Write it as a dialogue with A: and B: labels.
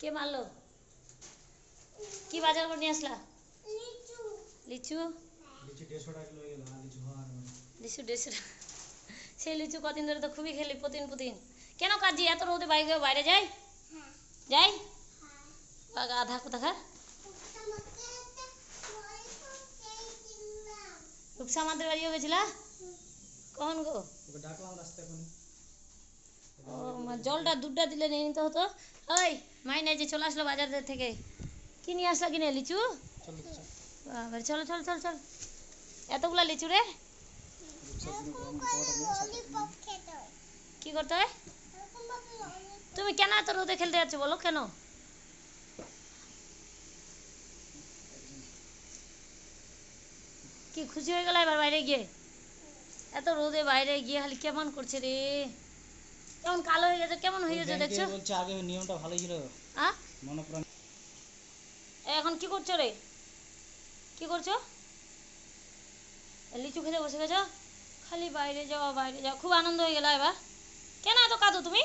A: কে মারলো? কি বাজার করে নিয়ে আসলা? লিচু।
B: লিচু? দেড়শো টাকা হয়ে।
A: সেই লিচু কদিন ধরে তো খুবই খেলি প্রতিদিন প্রতিদিন। কেন কাজি এত রোদে বাইরে বাইরে যাই? যাই? বাগা আধা কোথাকার রুকসা আমাদের বাড়িও গেছিলা? কখন গো? ও মা, জলটা দুধটা দিলে নিয়ে নিতে হতো। ওই মাইনে যে চলে আসলো বাজার থেকে। কি নিয়ে আসলা কিনে, লিচু?
B: চল,
A: চলো, চল চল। এতগুলা লিচু রে। কি করতে হয়? তুমি কেন এত রোদে খেলতে যাচ্ছ বলো, কেন? কি খুশি হয়ে গেল এবার বাইরে গিয়ে? এত রোদে বাইরে গিয়ে খালি কেমন করছে রে? কেমন কালো হয়ে গেছে কেমন হয়ে গেছে দেখছ?
B: বলছে আগে নিয়মটা ভালো ছিল। হ্যাঁ
A: মনপ্রাণ এখন কি করছ রে? কি করছ? লিচু খেতে বসে গেছো? খালি বাইরে যাওয়া বাইরে যাওয়া খুব আনন্দ হয়ে গেল এবার। কেন এত কাঁদো তুমি?